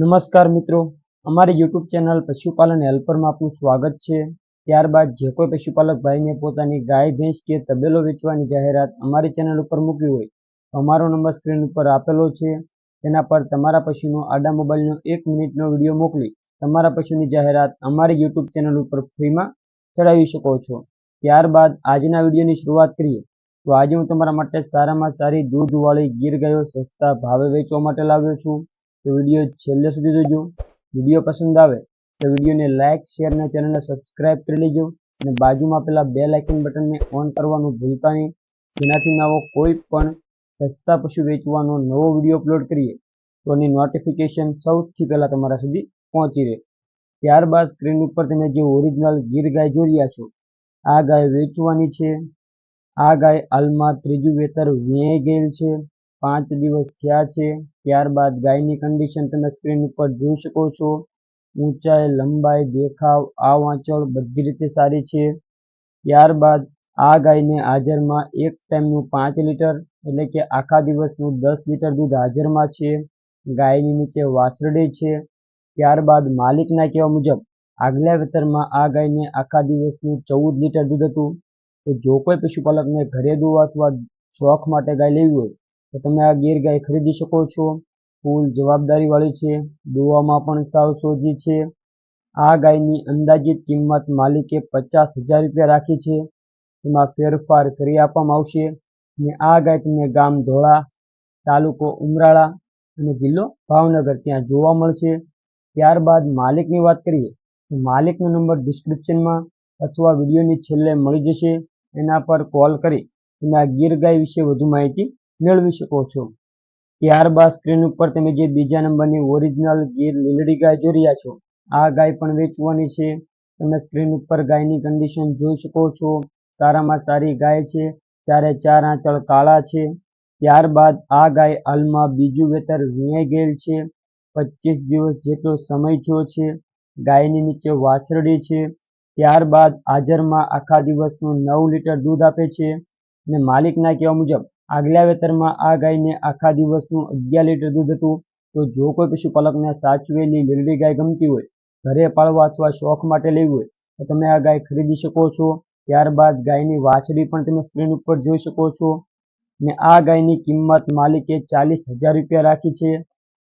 નમસ્કાર મિત્રો. અમારી યુટ્યુબ ચેનલ પશુપાલન હેલ્પરમાં આપનું સ્વાગત છે. ત્યારબાદ જે કોઈ પશુપાલક ભાઈને પોતાની ગાય, ભેંસ કે તબેલો વેચવાની જાહેરાત અમારી ચેનલ ઉપર મૂકવી હોય, તો અમારો નંબર સ્ક્રીન ઉપર આપેલો છે. તેના પર તમારા પશુનો આડા મોબાઈલનો એક મિનિટનો વીડિયો મોકલી તમારા પશુની જાહેરાત અમારી યુટ્યુબ ચેનલ ઉપર ફ્રીમાં ચડાવી શકો છો. ત્યારબાદ આજના વિડીયોની શરૂઆત કરીએ, તો આજે હું તમારા માટે સારામાં સારી દૂધવાળી ગીર ગાયો સસ્તા ભાવે વેચવા માટે લાવ્યો છું. તો વીડિયો છેલ્લે સુધી જોજો. વીડિયો પસંદ આવે તો વિડીયોને લાઇક શેર અને ચેનલને સબસ્ક્રાઇબ કરી લેજો. અને બાજુમાં પેલા બે લાઇકન બટનને ઓન કરવાનું ભૂલતા નહીં. જેનાથી નવો કોઈ પણ સસ્તા પશુ વેચવાનો નવો વીડિયો અપલોડ કરીએ તો એની નોટિફિકેશન સૌથી પહેલાં તમારા સુધી પહોંચી રહે. ત્યારબાદ સ્ક્રીન ઉપર તમે જે ઓરિજિનલ ગીર ગાય જોઈ રહ્યા છો, આ ગાય વેચવાની છે. આ ગાય હાલમાં ત્રીજું વેતર વેચાઈ ગયેલ છે. પાંચ દિવસ થયા છે. ત્યારબાદ ગાયની કન્ડિશન તમે સ્ક્રીન ઉપર જોઈ શકો છો. ઊંચાઈ, લંબાઈ, દેખાવ આ વાંચળ બધી રીતે સારી છે. ત્યારબાદ આ ગાયને હાજરમાં એક ટાઈમનું પાંચ લીટર એટલે કે આખા દિવસનું દસ લીટર દૂધ હાજરમાં છે. ગાયની નીચે વાછરડી છે. ત્યારબાદ માલિકના કહેવા મુજબ, આગલા વેતરમાં આ ગાયને આખા દિવસનું ચૌદ લીટર દૂધ હતું. તો જો કોઈ પશુપાલકને ઘરે દોવા અથવા શોખ માટે ગાય લેવી હોય તો તમે આ ગીર ગાય ખરીદી શકો છો. ફૂલ જવાબદારીવાળી છે. દોવામાં પણ સાવ સોજી છે. આ ગાયની અંદાજિત કિંમત માલિકે પચાસ હજાર રૂપિયા રાખી છે. તેમાં ફેરફાર કરી આપવામાં આવશે અને આ ગાય તમને ગામ ધોળા, તાલુકો ઉમરાળા અને જિલ્લો ભાવનગર ત્યાં જોવા મળશે. ત્યારબાદ માલિકની વાત કરીએ તો માલિકનો નંબર ડિસ્ક્રિપ્શનમાં અથવા વિડીયોની છેલ્લે મળી જશે. એના પર કોલ કરી તમે આ ગીર ગાય વિશે વધુ માહિતી મેળવી શકો છો. ત્યારબાદ સ્ક્રીન ઉપર તમે જે બીજા નંબરની ઓરિજિનલ ગીર લીલડી ગાય જોઈ રહ્યા છો, આ ગાય પણ વેચવાની છે. તમે સ્ક્રીન ઉપર ગાયની કન્ડિશન જોઈ શકો છો. સારામાં સારી ગાય છે, ચારે ચાર આંચળ કાળા છે. ત્યારબાદ આ ગાય હાલમાં બીજું વેતર વીણાઈ ગયેલ છે. પચીસ દિવસ જેટલો સમય થયો છે. ગાયની નીચે વાછરડી છે. ત્યારબાદ હાજરમાં આખા દિવસનું નવ લીટર દૂધ આપે છે. અને માલિકના કહેવા મુજબ આગલા વેતરમાં આ ગાયને આખા દિવસનું અગિયાર લીટર દૂધ હતું. તો જો કોઈ પશુપાલકને સાચવેલી લીલડી ગાય ગમતી હોય, ઘરે પાળવા અથવા શોખ માટે લેવી હોય, તો તમે આ ગાય ખરીદી શકો છો. ત્યારબાદ ગાયની વાછડી પણ તમે સ્ક્રીન ઉપર જોઈ શકો છો. ને આ ગાયની કિંમત માલિકે ચાલીસ હજાર રૂપિયા રાખી છે.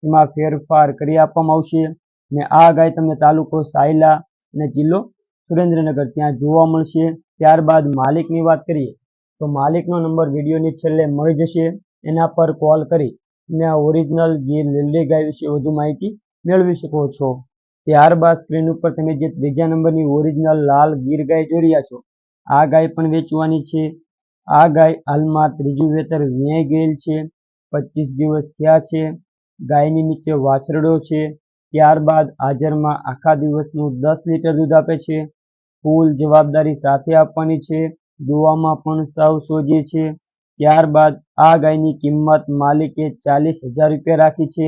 એમાં ફેરફાર કરી આપવામાં આવશે. ને આ ગાય તમને તાલુકો સાયલા અને જિલ્લો સુરેન્દ્રનગર ત્યાં જોવા મળશે. ત્યારબાદ માલિકની વાત કરીએ તો માલિકનો નંબર વિડીયોની છેલ્લે મળી જશે. એના પર કોલ કરી તમે આ ઓરિજિનલ ગીર લીલી ગાય વિશે વધુ માહિતી મેળવી શકો છો. ત્યારબાદ સ્ક્રીન ઉપર તમે જે ત્રીજા નંબરની ઓરિજિનલ લાલ ગીર ગાય જોઈ રહ્યા છો, આ ગાય પણ વેચવાની છે. આ ગાય હાલમાં ત્રીજું વેતર વેય ગયેલ છે. પચીસ દિવસ થયા છે. ગાયની નીચે વાછરડો છે. ત્યારબાદ હાજરમાં આખા દિવસનું દસ લીટર દૂધ આપે છે. ફૂલ જવાબદારી સાથે આપવાની છે. દોવામાં પણ સાવ સોજે છે. ત્યારબાદ આ ગાયની કિંમત માલિકે ચાલીસ હજાર રૂપિયા રાખી છે.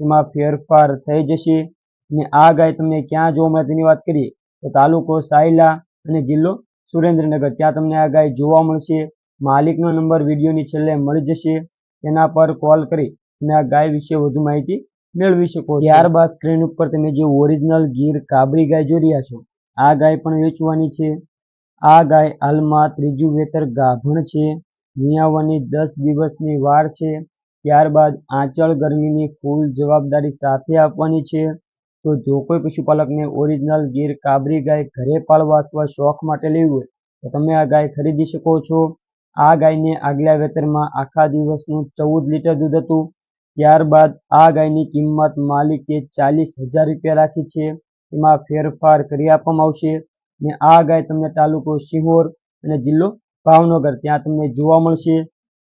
એમાં ફેરફાર થઈ જશે. ને આ ગાય તમને ક્યાં જોવા મળે તેની વાત કરીએ તો તાલુકો સાયલા અને જિલ્લો સુરેન્દ્રનગર. ત્યાં તમને આ ગાય જોવા મળશે. માલિકનો નંબર વિડીયોની છેલ્લે મળી જશે. તેના પર કોલ કરી તમે આ ગાય વિશે વધુ માહિતી મેળવી શકો ત્યારબાદ સ્ક્રીન ઉપર તમે જે ઓરિજિનલ ગીર કાબરી ગાય જોઈ રહ્યા છો, આ ગાય પણ વેચવાની છે. આ ગાય હાલમાં ત્રીજું વેતર ગાભણ છે. વિયાવવાની દસ દિવસની વાર છે. ત્યારબાદ આંચળ ગરમીની ફૂલ જવાબદારી સાથે આપવાની છે. તો જો કોઈ પશુપાલકને ઓરિજિનલ ગીર કાબરી ગાય ઘરે પાળવા અથવા શોખ માટે લેવી હોય, તો તમે આ ગાય ખરીદી શકો છો. આ ગાયને આગલા વેતરમાં આખા દિવસનું ચૌદ લીટર દૂધ હતું. ત્યારબાદ આ ગાયની કિંમત માલિકે ચાલીસ હજાર રૂપિયા રાખી છે. એમાં ફેરફાર કરી આપવામાં આવશે. ને આ ગાય તમને તાલુકો સિહોર અને જિલ્લો ભાવનગર. ત્યાં તમને જોવા મળશે.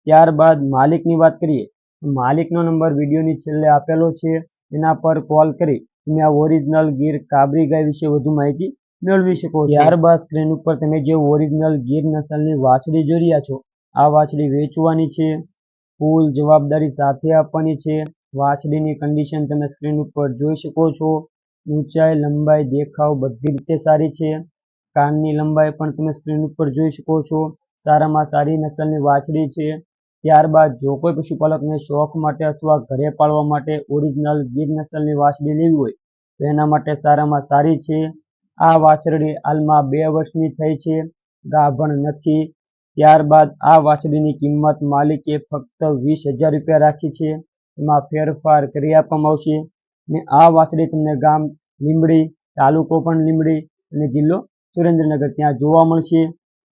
ત્યારબાદ માલિકની વાત કરીએ માલિકનો નંબર વિડીયોની છેલ્લે આપેલો છે. એના પર કોલ કરી તમે આ ઓરિજિનલ ગીર કાબરી ગાય વિશે વધુ માહિતી મેળવી શકો ત્યારબાદ સ્ક્રીન ઉપર તમે જે ઓરિજિનલ ગીર નસલની વાછડી જોઈ રહ્યા છો, આ વાછડી વેચવાની છે. ફૂલ જવાબદારી સાથે આપવાની છે. વાછડીની કન્ડિશન તમે સ્ક્રીન ઉપર જોઈ શકો છો. ઊંચાઈ, લંબાઈ, દેખાવ બધી રીતે સારી છે. કાનની લંબાઈ પણ તમે સ્ક્રીન ઉપર જોઈ શકો છો. સારામાં સારી નસલની વાછડી છે. ત્યારબાદ જો કોઈ પશુપાલકને શોખ માટે અથવા ઘરે પાળવા માટે ઓરિજિનલ ગીર નસલની વાછડી લેવી હોય, તો એના માટે સારામાં સારી છે. આ વાછરડી હાલમાં બે વર્ષની થઈ છે. ગાભણ નથી. ત્યારબાદ આ વાછડીની કિંમત માલિકે ફક્ત વીસ હજાર રૂપિયા રાખી છે. એમાં ફેરફાર કરી આપવામાં આવશે. ને આ વાછડી તમને ગામ લીમડી તાલુકો પણ લીમડી અને જિલ્લો સુરેન્દ્રનગર ત્યાં જોવા મળશે.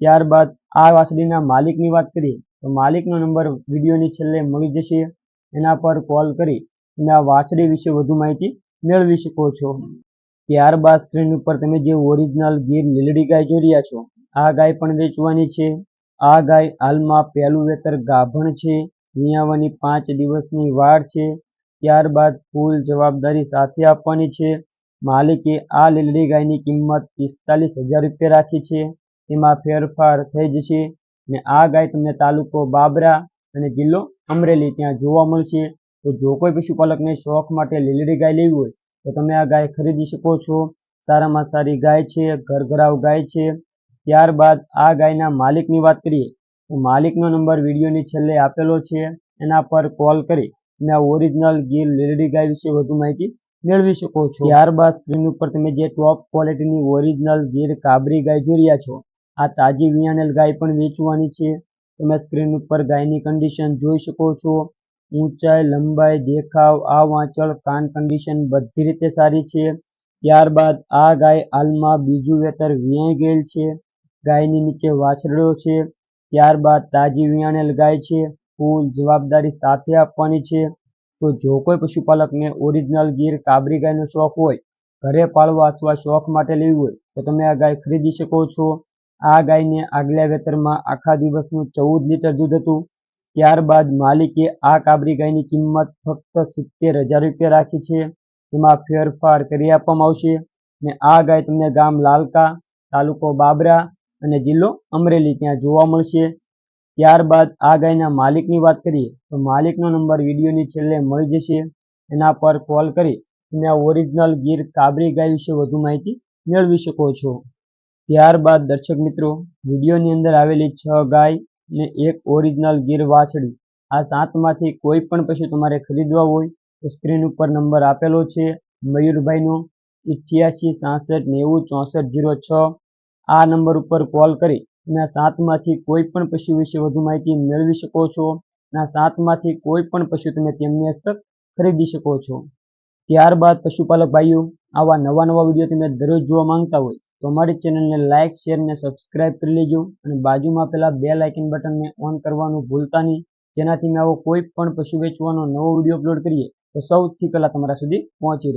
ત્યારબાદ આ વાછડીના માલિકની વાત કરીએ, તો માલિકનો નંબર વિડીયોની છેલ્લે મળી જશે. એના પર કોલ કરી તમે આ વાછડી વિશે વધુ માહિતી મેળવી શકો છો. ત્યારબાદ સ્ક્રીન ઉપર તમે જે ઓરિજિનલ ગીર લીલડી ગાય જોઈ રહ્યા છો, આ ગાય પણ વેચવાની છે. આ ગાય હાલમાં પહેલું વેતર ગાભણ છે નિયાવાની પાંચ દિવસની વાર છે. ત્યારબાદ ફૂલ જવાબદારી સાથે આપવાની છે. માલિકે આ લીલડી ગાયની કિંમત પિસ્તાલીસ હજાર રૂપિયા રાખી છે. એમાં ફેરફાર થઈ જશે ને આ ગાય તમને તાલુકો બાબરા અને જિલ્લો અમરેલી ત્યાં જોવા મળશે. તો જો કોઈ પશુપાલકને શોખ માટે લીલડી ગાય લેવી હોય, તો તમે આ ગાય ખરીદી શકો છો. સારામાં સારી ગાય છે ઘરઘરાવ ગાય છે. ત્યારબાદ આ ગાયના માલિકની વાત કરીએ, તો માલિકનો નંબર વિડીયોની છેલ્લે આપેલો છે. એના પર કોલ કરી આ ઓરિજિનલ ગીર લીલડી ગાય વિશે વધુ માહિતી મેળવી શકો છો. ત્યારબાદ સ્ક્રીન ઉપર તમે જે ટોપ ક્વોલિટીની ઓરિજિનલ ગીર કાબરી ગાય જોઈ રહ્યા છો, આ તાજી વિયાણેલ ગાય પણ વેચવાની છે. તમે સ્ક્રીન ઉપર ગાયની કન્ડિશન જોઈ શકો છો. ઊંચાઈ, લંબાઈ, દેખાવ, આ વાંચળ, કાન કન્ડિશન બધી રીતે સારી છે. ત્યારબાદ આ ગાય હાલમાં બીજું વેતર વિયાઈ ગયેલ છે. ગાયની નીચે વાછરડો છે. ત્યારબાદ તાજી વિયાણેલ ગાય છે. ફૂલ જવાબદારી સાથે આપવાની છે. તો જો કોઈ પશુપાલકને ઓરિજિનલ ગીર કાબરી ગાયનો શોખ હોય, ઘરે પાળવા અથવા શોખ માટે લેવી હોય, તો તમે આ ગાય ખરીદી શકો છો. આ ગાયને આગલા વેતરમાં આખા દિવસનું ચૌદ લીટર દૂધ હતું. ત્યારબાદ માલિકે આ કાબરી ગાયની કિંમત ફક્ત સિત્તેર હજાર રૂપિયા રાખી છે. તેમાં ફેરફાર કરી આપવામાં આવશે ને આ ગાય તમને ગામ લાલકા, તાલુકો બાબરા અને જિલ્લો અમરેલી ત્યાં જોવા મળશે. ત્યારબાદ આ ગાયના માલિકની વાત કરીએ, તો માલિકનો નંબર વિડીયોની છેલ્લે મળી જશે. એના પર કોલ કરી તમે આ ઓરિજિનલ ગીર કાબરી ગાય વિશે વધુ માહિતી મેળવી શકો છો. ત્યારબાદ દર્શક મિત્રો, વિડીયોની અંદર આવેલી છ ગાય ને એક ઓરિજિનલ ગીર વાછડી. આ સાતમાંથી કોઈ પણ પશુ તમારે ખરીદવા હોય તો સ્ક્રીન ઉપર નંબર આપેલો છે, મયુરભાઈનો ઇઠ્યાસી સાસઠ, નેવું, ચોસઠ, જીરો છ. આ નંબર ઉપર કોલ કરી આ સાતમાંથી કોઈ પણ પશુ વિશે વધુ માહિતી મેળવી શકો છો. ના સાતમાંથી કોઈ પણ પશુ તમે તેમની હસ્તક ખરીદી શકો છો. ત્યારબાદ પશુપાલક ભાઈઓ, આવા નવા નવા વીડિયો તમે દરરોજ જોવા માંગતા હોય તો અમારી ચેનલને લાઇક શેર ને સબસ્ક્રાઇબ કરી લેજો અને બાજુમાં પેલા બે લાઇકન બટનને ઓન કરવાનું ભૂલતા નહીં. જેનાથી મેં આવો કોઈ પણ પશુ વેચવાનો નવો વીડિયો અપલોડ કરીએ તો સૌથી પહેલાં તમારા સુધી પહોંચી